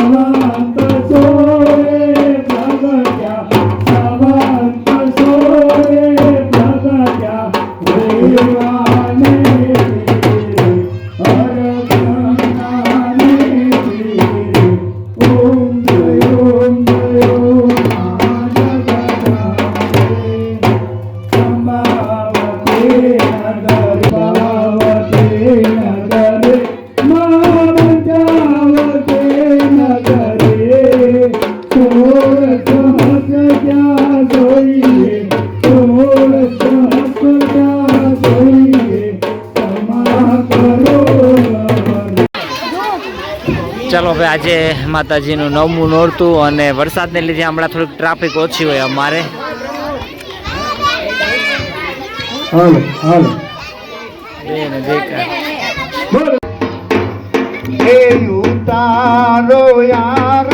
Allah. આજે માતાજીનું નવમું નોરતું અને વરસાદને લીધે હમણાં થોડીક ટ્રાફિક ઓછી હોય અમારે. હે ઉતારો યારતી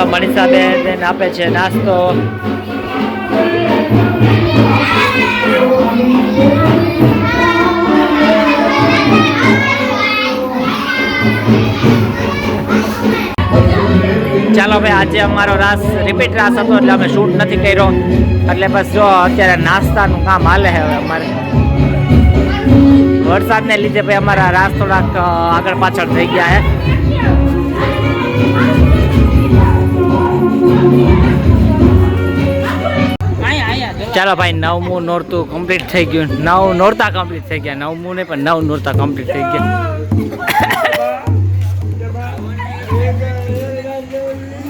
ચાલો મનીષા બેન આપે છે નાસ્તો. ચાલો ભાઈ આજે અમારો રાસ રિપીટ રાસ હતો, એટલે અમે શૂટ નથી કર્યો. એટલે બસ જો અત્યારે નાસ્તાનું કામ હાલે હવે અમારે. વરસાદને લીધે ભાઈ અમારા રાસ થોડાક આગળ પાછળ થઈ ગયા છે. ચાલો ભાઈ નવમું નોરતું કમ્પ્લીટ થઈ ગયું. નવ નોરતા કમ્પ્લીટ થઈ ગયા. નવમું નહીં પણ નવ નોરતા કમ્પ્લીટ થઈ ગયા.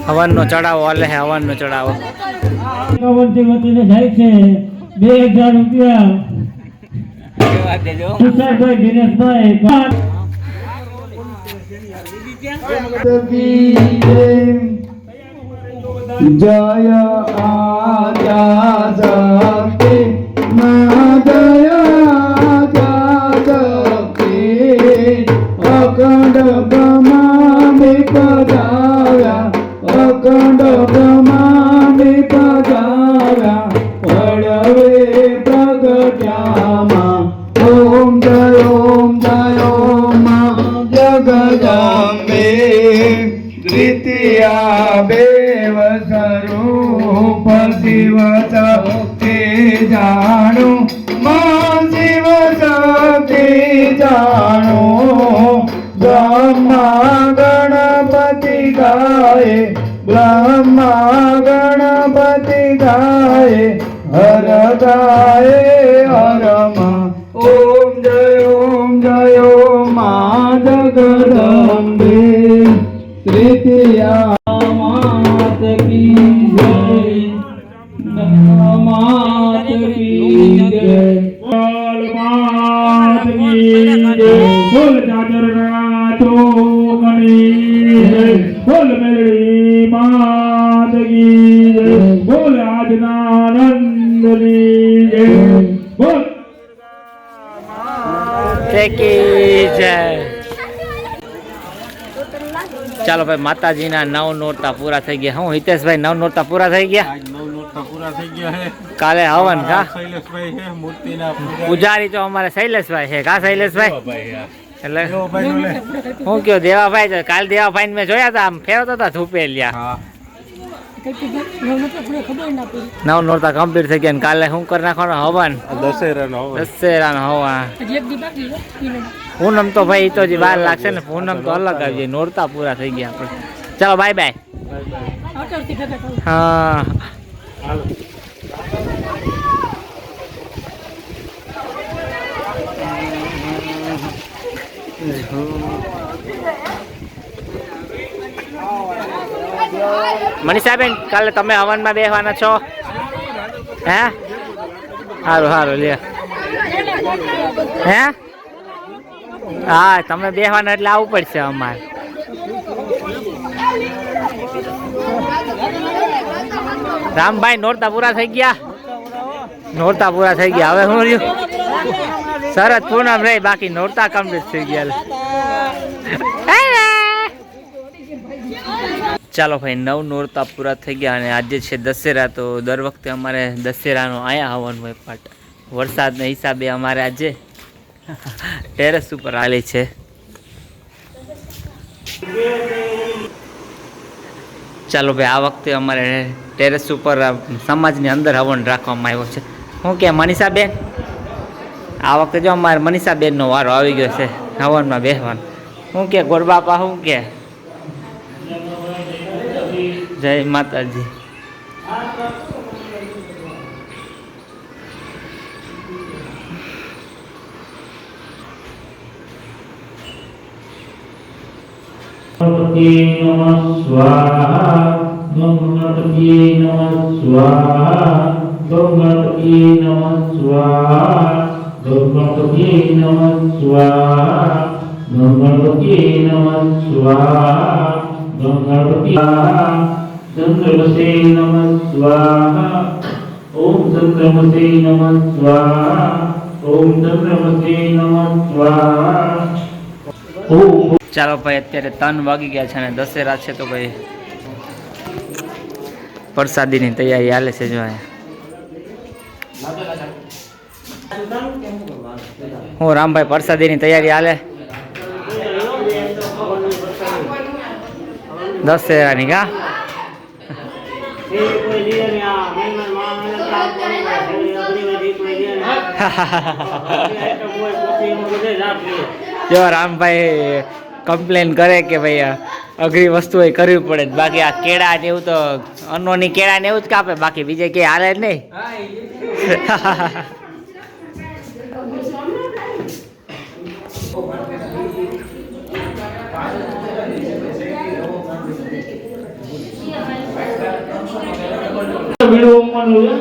હવનનો ચડાવો અલે હવનનો ચડાવો જાય છે બે હજાર રૂપિયા. તુષારભાઈ દિનેશભાઈ પાંચ જય આજા શક્તિ મા જય આજા શક્તિ અખંડ બ્રહ્માંડે પધાવ્યા અખંડ બ્રહ્માંડે પધાવ્યા પડવે પ્રગટ્યામાં ઓમ જય ઓમ જય શિવ શક્તિ જાણો, મા શિવ શક્તિ જાણો. બ્રહ્મા ગણપતિ ગાય, બ્રહ્મા ગણપતિ ગાય, હર ગાય, હર મા. ઓમ જય ઓમ જય, મા જગદંબે. તૃતીયા બોલ. ચાલો ભાઈ માતાજીના નવ નોરતા પૂરા થઈ ગયા. હું હિતેશભાઈ નવ નોરતા પૂરા થઈ ગયા? નોટતા પૂરા થઈ ગયા કાલે હવન કા? શૈલેષભાઈ છે મૂર્તિના પૂજારી તો અમારે શૈલેષભાઈ છે કા શૈલેષભાઈ? એટલે હું કયો દેવાભાઈ કાલ દેવાભાઈ મેં જોયા હતા આમ ફેરવતા હતા ધૂપેલિયા. હા. નવ નોરતા કમ્પ્લીટ થઈ ગયા ને કાલે શું કરી નાખવાનો હવન? દશેરાનો હવે દશેરાનો હવા પૂનમ તો ભાઈ તો હજી વાર લાગશે ને પૂનમ તો અલગ આવી જાય. નોરતા પૂરા થઈ ગયા આપણે. ચાલો બાય બાય હા. મનીષાબેન કાલે તમે હવનમાં બેસવાના છો? હે? સારું સારું લે હે? હા તમે બેસવાના એટલે આવવું પડશે અમારે. રામભાઈ નોરતા પૂરા થઈ ગયા? નોરતા પૂરા થઈ ગયા. હવે શું રહ્યું? સરસ પૂનમ રહી બાકી નોરતા કમ્પ્લીટ થઈ ગયા ચાલો ભાઈ, નવ નોરતા પૂરા થઈ ગયા અને આજે છે દશેરા, તો દર વખતે અમારે દશેરાનો અહીંયા આવવાનું હોય પાટ વરસાદના હિસાબે અમારે આજે ટેરેસ ઉપર આવેલી છે. ચાલો ભાઈ, આ વખતે અમારે ટેરેસ ઉપર સમાજની અંદર હવન રાખવામાં આવ્યો છે. શું કે, મનીષાબેન? આ વખતે જો અમારે મનીષાબેનનો વારો આવી ગયો છે, હવનમાં બેસવાનો શું કે, ગોરબાપા શું કે? જય માતાજી. સ્વાહા ગણપતિ નમઃ સ્વાહા ગણપતિ નમઃ સ્વાહા ગણપતિ નમઃ સ્વાહા ગણપતિ ચંદ્રમસે नमः स्वाहा। ओम चंद्रमसे नमः स्वाहा। ओम चंद्रमसे नमः स्वाहा। ओम ચાલો ભાઈ, અત્યારે ત્રણ વાગી ગયા છે અને દશેરા છે તો ભાઈ, પ્રસાદીની તૈયારી હાલે છે જો હું, રામભાઈ, પ્રસાદીની તૈયારી હાલે? દશેરાની, કા? જો રામભાઈ કમ્પ્લેન કરે કે ભાઈ અઘરી વસ્તુ એ કરવી પડે બાકી આ કેળા ને એવું તો અન્નોની કેળા ને એવું જ કાપે બાકી બીજે કે હાલે જ નહીં. Hallelujah.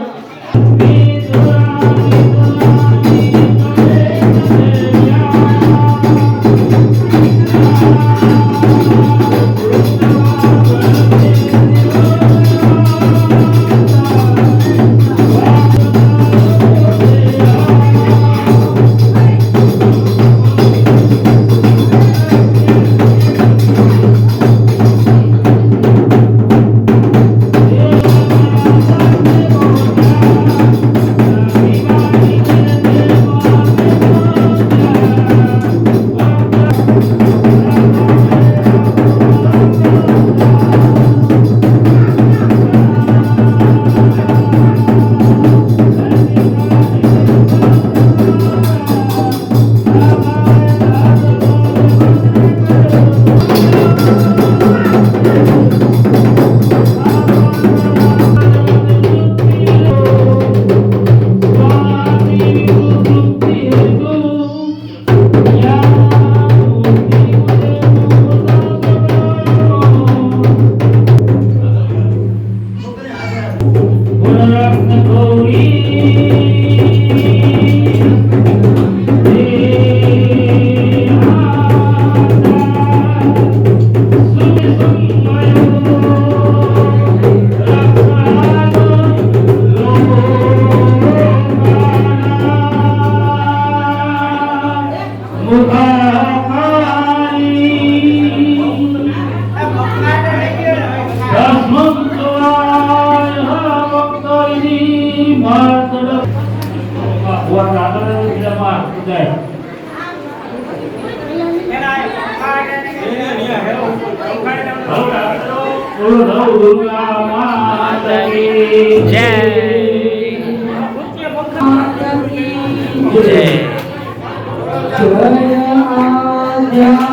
દુર્ગા માતા કી જય જય જય આદ્યા શક્તિ આદય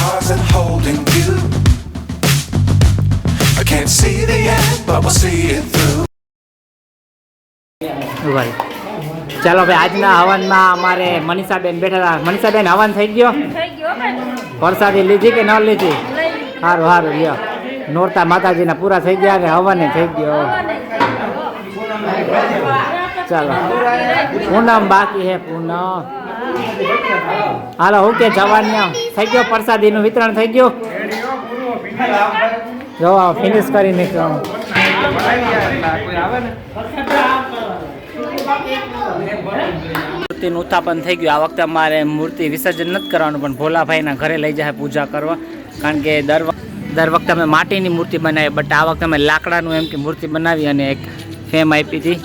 stars and holding you. I can't see the end, but we'll see it through. Right. ચાલો ભાઈ આજના હવનમાં અમારે મનીષાબેન બેઠા હતા. મનીષાબેન હવન થઈ ગયો? વરસાદી લીધી કે ન લીધી? સારું સારું લ્યો. નોરતા માતાજીના પૂરા થઈ ગયા ને હવને થઈ ગયો. ચાલો. પૂનમ બાકી હે પૂનમ. હાલો હું કે જવાની થઈ ગયો પ્રસાદીનું વિતરણ થઈ ગયું. જો ફિનિશ કરી નીકળો મૂર્તિનું ઉત્થાપન થઈ ગયું. આ વખતે અમારે મૂર્તિ વિસર્જન નથી કરવાનું પણ ભોલાભાઈના ઘરે લઈ જાય પૂજા કરવા. કારણ કે દર દર વખતે અમે માટીની મૂર્તિ બનાવી બટ આ વખતે અમે લાકડાનું એમ કે મૂર્તિ બનાવી અને એક ફેમ આપી હતી.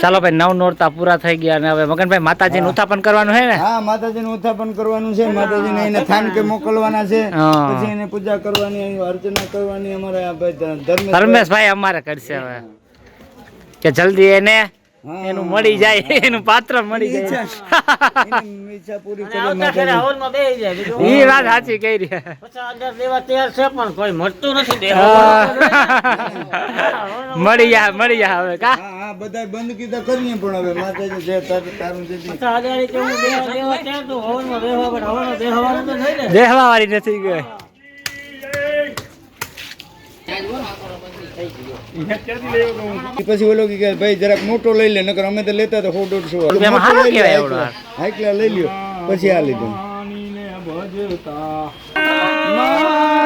ચાલો ભાઈ નવ નોરતા પૂરા થઈ ગયા અને હવે મગનભાઈ માતાજીનું ઉત્થાપન કરવાનું છે ને? હા માતાજીનું ઉત્થાપન કરવાનું છે. માતાજીને એને થાન કે મોકલવાના છે. પછી એને પૂજા કરવાની અર્ચના કરવાની. અમારે ભાઈ ધર્મેશ ધર્મેશભાઈ અમારે કરશે હવે. કે જલ્દી એને એનું મળી જાય એનું પાત્ર મળી જાય. એની ઈચ્છા પૂરી કરે માતાજી એ વાત સાચી કહી રહી મળી જાય મળી જાય હવે કા? હા હા બધા બંધ કીધા કરીએ પણ હવે માતાજી જે તારું જે દેહવા વાળી નથી ગઈ પછી ઓલો કે ભાઈ જરાક મોટો લઈ લે નકર અમે તો લેતા તો સો દોઢસો હાઈકલા. લઈ લ્યો પછી આ લીધું.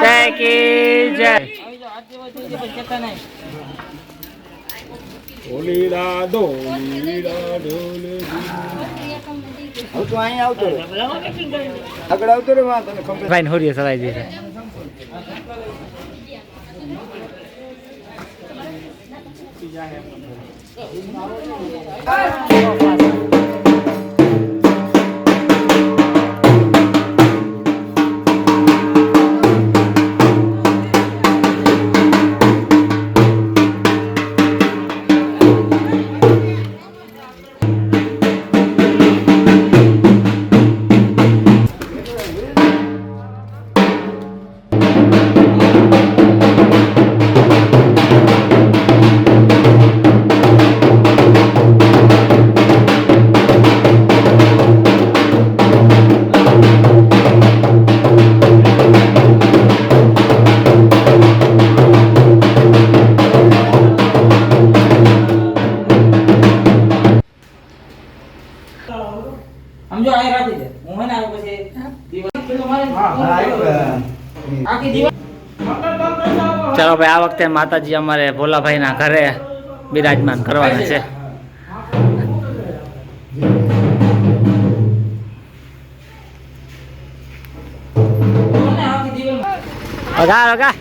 જય. કી જય હવે તું અહીં આવતો. આગળ આવતો રે વાં તને ખબર. ભાઈ હોરીએ સવાઈ દીધે ચાલો ભાઈ આ વખતે માતાજી અમારે ભોલાભાઈના ઘરે બિરાજમાન કરવાના છે. વગા વગા